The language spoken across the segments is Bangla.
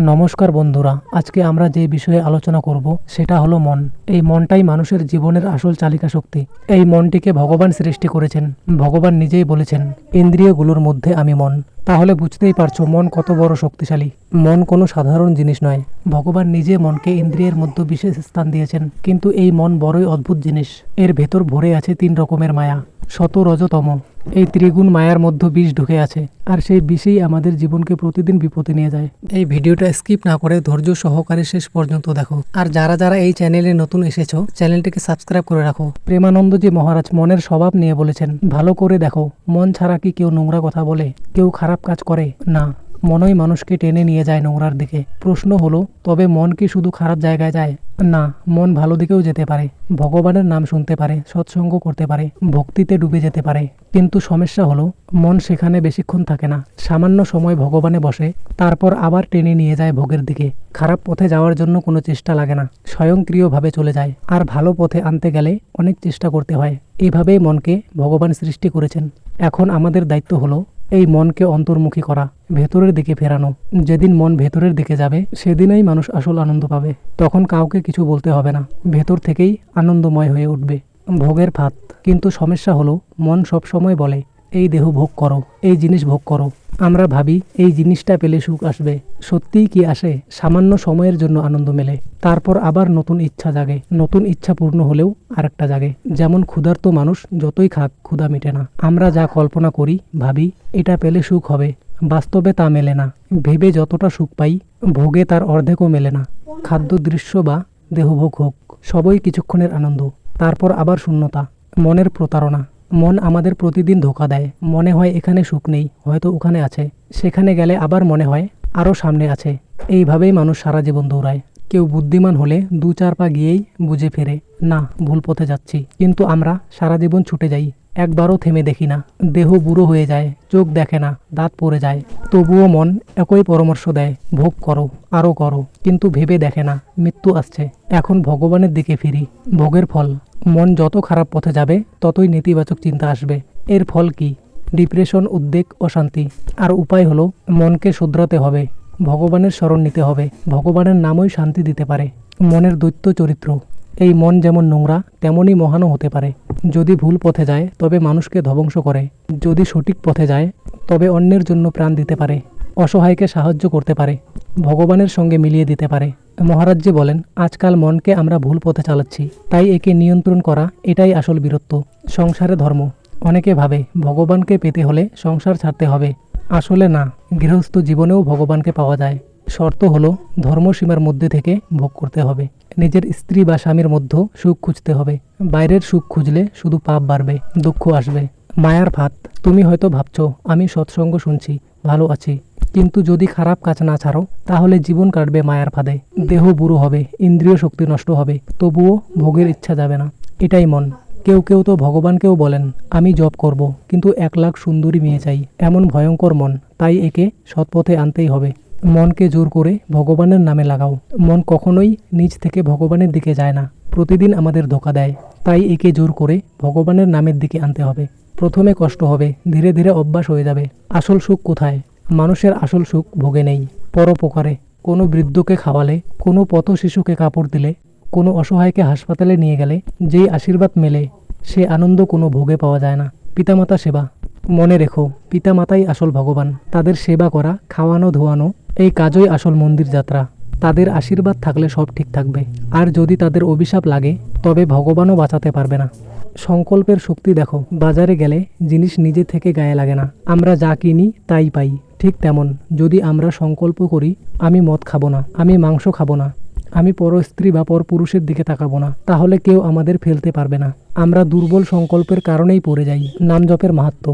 নমস্কার বন্ধুরা, আজকে আমরা যে বিষয়ে আলোচনা করব সেটা হলো মন। এই মনটাই মানুষের জীবনের আসল চালিকা শক্তি। এই মনটিকে ভগবান সৃষ্টি করেছেন। ভগবান নিজেই বলেছেন, ইন্দ্রিয়গুলোর মধ্যে আমি মন। তাহলে বুঝতেই পারছ, মন কত বড় শক্তিশালী। মন কোনো সাধারণ জিনিস নয়। ভগবান নিজে মনকে ইন্দ্রিয়ের মধ্যে বিশেষ স্থান দিয়েছেন। কিন্তু এই মন বড়ই অদ্ভুত জিনিস। এর ভেতর ভরে আছে তিন রকমের মায়া। শত রজতম এই ত্রিগুণ মায়ার মধ্য বিষ ঢুকে আছে, আর সেই বিষেই আমাদের জীবনকে প্রতিদিন বিপদে নিয়ে যায়। এই ভিডিওটা স্কিপ না করে ধৈর্য সহকারে শেষ পর্যন্ত দেখো। আর যারা যারা এই চ্যানেলে নতুন এসেছ, চ্যানেলটিকে সাবস্ক্রাইব করে রাখো। প্রেমানন্দজি মহারাজ মনের স্বভাব নিয়ে বলেছেন, ভালো করে দেখো, মন ছাড়া কি কেউ নোংরা কথা বলে? কেউ খারাপ কাজ করে? না। মনই মানুষকে টেনে নিয়ে যায় নোংরার দিকে। প্রশ্ন হলো, তবে মন কি শুধু খারাপ জায়গায় যায়? না, মন ভালো দিকেও যেতে পারে। ভগবানের নাম শুনতে পারে, সৎসঙ্গ করতে পারে, ভক্তিতে ডুবে যেতে পারে। কিন্তু সমস্যা হলো, মন সেখানে বেশিক্ষণ থাকে না। সামান্য সময় ভগবানে বসে, তারপর আবার টেনে নিয়ে যায় ভোগের দিকে। খারাপ পথে যাওয়ার জন্য কোনো চেষ্টা লাগে না। স্বয়ংক্রিয়ভাবে চলে যায়। আর ভালো পথে আনতে গেলে অনেক চেষ্টা করতে হয়। এভাবেই মনকে ভগবান সৃষ্টি করেছেন। এখন আমাদের দায়িত্ব হলো এই মনকে অন্তর্মুখী করা, ভেতরের দিকে ফেরানো। যেদিন মন ভেতরের দিকে যাবে, সেদিনই মানুষ আসল আনন্দ পাবে। তখন কাউকে কিছু বলতে হবে না। ভেতর থেকেই আনন্দময় হয়ে উঠবে। ভোগের ফাত কিন্তু সমস্যা হলো, মন সবসময় বলে এই দেহ ভোগ করো, এই জিনিস ভোগ করো। আমরা ভাবি, এই জিনিসটা পেলে সুখ আসবে। সত্যিই কি আসে? সামান্য সময়ের জন্য আনন্দ মেলে। তারপর আবার নতুন ইচ্ছা জাগে। নতুন ইচ্ছা পূর্ণ হলেও আরেকটা জাগে। যেমন ক্ষুধার্ত মানুষ যতই খাক, ক্ষুধা মেটে না। আমরা যা কল্পনা করি, ভাবি, এটা পেলে সুখ হবে। বাস্তবে তা মেলে না। ভেবে যতটা সুখ পাই, ভোগে তার অর্ধেকও মেলে না। খাদ্য দৃশ্য বা দেহভোগ হোক, সবই কিছুক্ষণের আনন্দ। তারপর আবার শূন্যতা, মনের প্রতারণা। মন আমাদের প্রতিদিন ধোকা দেয়। মনে হয় এখানে সুখ নেই, হয়তো ওখানে আছে। সেখানে গেলে আবার মনে হয় আরও সামনে আছে। এইভাবেই মানুষ সারা জীবন দৌড়ায়। কেউ বুদ্ধিমান হলে দু চার পা গিয়েই বুঝে ফেরে, না, ভুল পথে যাচ্ছি। কিন্তু আমরা সারা জীবন ছুটে যাই। একবারও থেমে দেখি না। দেহ বুড়ো হয়ে যায়, চোখ দেখে না, দাঁত পড়ে যায়। তবুও মন একই পরামর্শ দেয়, ভোগ করো, আরও করো, কিন্তু ভেবে দেখে না, মৃত্যু আসছে। এখন ভগবানের দিকে ফিরি, ভোগের ফল। মন যত খারাপ পথে যাবে, ততই নেতিবাচক চিন্তা আসবে। এর ফল কি? ডিপ্রেশন, উদ্বেগ, অশান্তি। আর উপায় হলো, মনকে শুধরাতে হবে। ভগবানের স্মরণ নিতে হবে। ভগবানের নামই শান্তি দিতে পারে। মনের দৈত্য চরিত্র। এই মন যেমন নোংরা, তেমনই মহানও হতে পারে। যদি ভুল পথে যায়, তবে মানুষকে ধ্বংস করে। যদি সঠিক পথে যায়, তবে অন্যের জন্য প্রাণ দিতে পারে, অসহায়কে সাহায্য করতে পারে, ভগবানের সঙ্গে মিলিয়ে দিতে পারে। মহারাজ্যে বলেন, আজকাল মনকে আমরা ভুল পথে চালাচ্ছি, তাই একে নিয়ন্ত্রণ করা, এটাই আসল বীরত্ব। সংসারে ধর্ম। অনেকে ভাবে, ভগবানকে পেতে হলে সংসার ছাড়তে হবে। আসলে না, গৃহস্থ জীবনেও ভগবানকে পাওয়া যায়। শর্ত হলো ধর্মসীমার মধ্যে থেকে ভোগ করতে হবে। নিজের স্ত্রী বা স্বামীর মধ্যে সুখ খুঁজতে হবে। বাইরের সুখ খুঁজলে শুধু পাপ বাড়বে, দুঃখ আসবে। মায়ার ফাত তুমি হয়তো ভাবছ, আমি সৎসঙ্গ শুনছি, ভালো আছি। কিন্তু যদি খারাপ কাজ না ছাড়ো, তাহলে জীবন কাটবে মায়ার ফাঁদে। দেহ বুড়ো হবে, ইন্দ্রিয় শক্তি নষ্ট হবে, তবুও ভোগের ইচ্ছা যাবে না। এটাই মন। কেউ কেউ তো ভগবানকেও বলেন, আমি জব করব, কিন্তু এক লাখ সুন্দরী মেয়ে চাই। এমন ভয়ঙ্কর মন, তাই একে সৎপথে আনতেই হবে। মনকে জোর করে ভগবানের নামে লাগাও। মন কখনোই নিজ থেকে ভগবানের দিকে যায় না। প্রতিদিন আমাদের ধোকা দেয়। তাই একে জোর করে ভগবানের নামের দিকে আনতে হবে। প্রথমে কষ্ট হবে, ধীরে ধীরে অভ্যাস হয়ে যাবে। আসল সুখ কোথায়? মানুষের আসল সুখ ভোগে নেই। পরোপকারে, কোনো বৃদ্ধকে খাওয়ালে, কোনো পথ শিশুকে কাপড় দিলে, কোনো অসহায়কে হাসপাতালে নিয়ে গেলে, যেই আশীর্বাদ মেলে, সে আনন্দ কোনো ভোগে পাওয়া যায় না। পিতামাতা সেবা। মনে রেখো, পিতামাতাই আসল ভগবান। তাদের সেবা করা, খাওয়ানো, ধোয়ানো, এই কাজই আসল মন্দির যাত্রা। তাদের আশীর্বাদ থাকলে সব ঠিক থাকবে। আর যদি তাদের অভিশাপ লাগে, তবে ভগবানও বাঁচাতে পারবে না। সংকল্পের শক্তি দেখো, বাজারে গেলে জিনিস নিজে থেকে গায়ে লাগে না। আমরা যা কিনি, তাই পাই। ঠিক তেমন, যদি আমরা সংকল্প করি, আমি মদ খাব না, আমি মাংস খাব না। আমি পর স্ত্রী বা পর পুরুষের দিকে তাকাবো না, তাহলে কেউ আমাদের ফেলতে পারবে না। আমরা দুর্বল সংকল্পের কারণেই পড়ে যাই নাম জপের মাহাত্ম।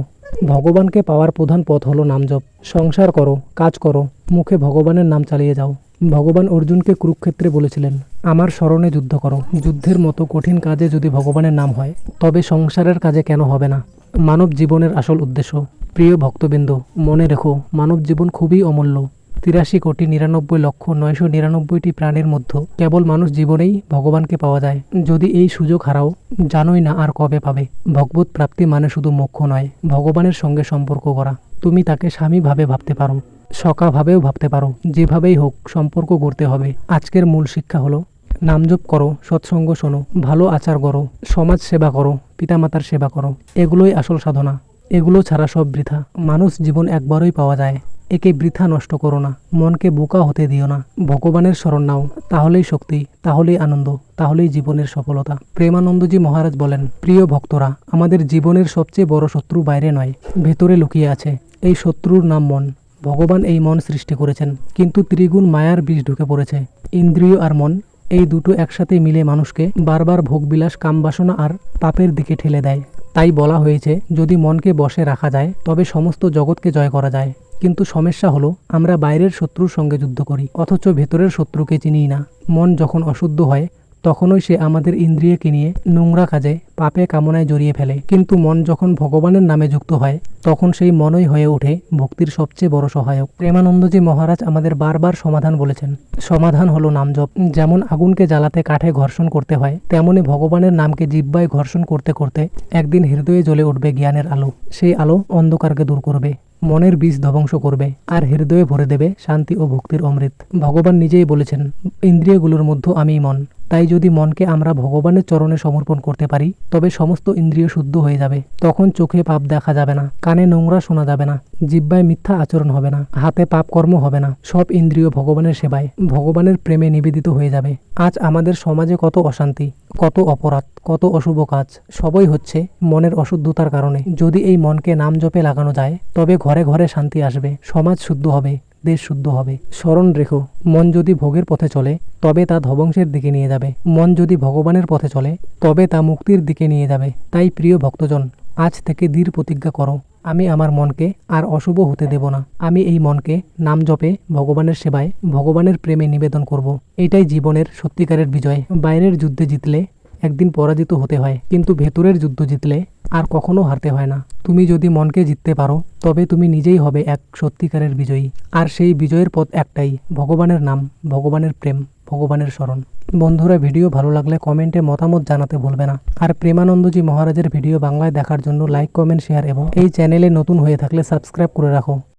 ভগবানকে পাওয়ার প্রধান পথ হলো নাম জপ সংসার করো, কাজ করো, মুখে ভগবানের নাম চালিয়ে যাও। ভগবান অর্জুনকে কুরুক্ষেত্রে বলেছিলেন, আমার স্মরণে যুদ্ধ করো। যুদ্ধের মতো কঠিন কাজে যদি ভগবানের নাম হয়, তবে সংসারের কাজে কেন হবে না? মানব জীবনের আসল উদ্দেশ্য। প্রিয় ভক্তবৃন্দ, মনে রেখো, মানব জীবন খুবই অমূল্য। তিরাশি কোটি নিরানব্বই লক্ষ নয়শো নিরানব্বইটি প্রাণের মধ্যে কেবল মানুষ জীবনেই ভগবানকে পাওয়া যায়। যদি এই সুযোগ হারাও, জানোই না আর কবে পাবে। ভগবত প্রাপ্তি মানে শুধু মোক্ষ নয়, ভগবানের সঙ্গে সম্পর্ক করা তুমি তাকে স্বামী ভাবে ভাবতে পারো, সকাভাবেও ভাবতে পারো, যেভাবেই হোক সম্পর্ক গড়তে হবে। আজকের মূল শিক্ষা হলো, নামজপ করো, সৎসঙ্গ শোনো, ভালো আচার করো, সমাজ সেবা করো, পিতামাতার সেবা করো। এগুলোই আসল সাধনা। এগুলো ছাড়া সব বৃথা। মানুষ জীবন একবারই পাওয়া যায়। একে বৃথা নষ্ট করো না, মনকে বোকা হতে দিও না। ভগবানের শরণ নাও, তাহলেই শক্তি, তাহলেই আনন্দ, তাহলেই জীবনের সফলতা। প্রেমানন্দজি মহারাজ বলেন, প্রিয় ভক্তরা, আমাদের জীবনের সবচেয়ে বড় শত্রু বাইরে নয়, ভেতরে লুকিয়ে আছে। এই শত্রুর নাম মন। ভগবান এই মন সৃষ্টি করেছেন, কিন্তু ত্রিগুণ মায়ার বিষ ঢুকে পড়েছে। ইন্দ্রিয় আর মন, এই দুটো একসাথে মিলে মানুষকে বারবার ভোগবিলাস, কামবাসনা আর পাপের দিকে ঠেলে দেয়। তাই বলা হয়েছে, যদি মনকে বশে রাখা যায়, তবে সমস্ত জগৎকে জয় করা যায়। কিন্তু সমস্যা হলো, আমরা বাইরের শত্রুর সঙ্গে যুদ্ধ করি, অথচ ভেতরের শত্রুকে চিনি না। মন যখন অশুদ্ধ হয়, তখনই সে আমাদের ইন্দ্রিয়কে নিয়ে নোংরা কাজে, পাপে কামনায় জড়িয়ে ফেলে। কিন্তু মন যখন ভগবানের নামে যুক্ত হয়, তখন সেই মনই হয়ে ওঠে ভক্তির সবচেয়ে বড় সহায়ক। প্রেমানন্দজি মহারাজ আমাদের বারবার সমাধান বলেছেন। সমাধান হলো নামজপ। যেমন আগুনকে জ্বালাতে কাঠে ঘর্ষণ করতে হয়, তেমনি ভগবানের নামকে জিব্বায় ঘর্ষণ করতে করতে একদিন হৃদয়ে জ্বলে উঠবে জ্ঞানের আলো। সেই আলো অন্ধকারকে দূর করবে। মনের বীজ ধ্বংস করবে, আর হৃদয়ে ভরে দেবে শান্তি ও ভক্তির অমৃত। ভগবান নিজেই বলেছেন, ইন্দ্রিয়গুলোর মধ্যে আমি মন। তাই যদি মনকে আমরা ভগবানের চরণে সমর্পণ করতে পারি, তবে সমস্ত ইন্দ্রিয় শুদ্ধ হয়ে যাবে। তখন চোখে পাপ দেখা যাবে না, কানে নোংরা শোনা যাবে না, জিব্বায় মিথ্যা আচরণ হবে না, হাতে পাপ কর্ম হবে না। সব ইন্দ্রিয় ভগবানের সেবায়, ভগবানের প্রেমে নিবেদিত হয়ে যাবে। আজ আমাদের সমাজে কত অশান্তি, কত অপরাধ, কত অশুভ কাজ, সবই হচ্ছে মনের অশুদ্ধতার কারণে। যদি এই মনকে নাম জপে লাগানো যায়, তবে ঘরে ঘরে শান্তি আসবে, সমাজ শুদ্ধ হবে, দেশ শুদ্ধ হবে। স্মরণ রেখো, মন যদি ভোগের পথে চলে, তবে তা ধ্বংসের দিকে নিয়ে যাবে। মন যদি ভগবানের পথে চলে, তবে তা মুক্তির দিকে নিয়ে যাবে। তাই প্রিয় ভক্তজন, আজ থেকে দৃঢ় প্রতিজ্ঞা করো, আমি আমার মনকে আর অশুভ হতে দেব না। আমি এই মনকে নাম জপে ভগবানের সেবায়, ভগবানের প্রেমে নিবেদন করব। এটাই জীবনের সত্যিকারের বিজয়। বাইরের যুদ্ধে জিতলে একদিন পরাজিত হতে হয়, কিন্তু ভেতরের যুদ্ধ জিতলে আর কখনো হারতে হয় না। তুমি যদি মনকে জিততে পারো, তবে তুমি নিজেই হবে এক সত্যিকারের বিজয়ী। আর সেই বিজয়ের পথ একটাই, ভগবানের নাম, ভগবানের প্রেম, ভগবানের স্মরণ। বন্ধুরা, ভিডিও ভালো লাগলে কমেন্টে মতামত জানাতে ভুলবে না। আর প্রেমানন্দজি মহারাজের ভিডিও বাংলায় দেখার জন্য লাইক, কমেন্ট, শেয়ার এবং এই চ্যানেলে নতুন হয়ে থাকলে সাবস্ক্রাইব করে রাখো।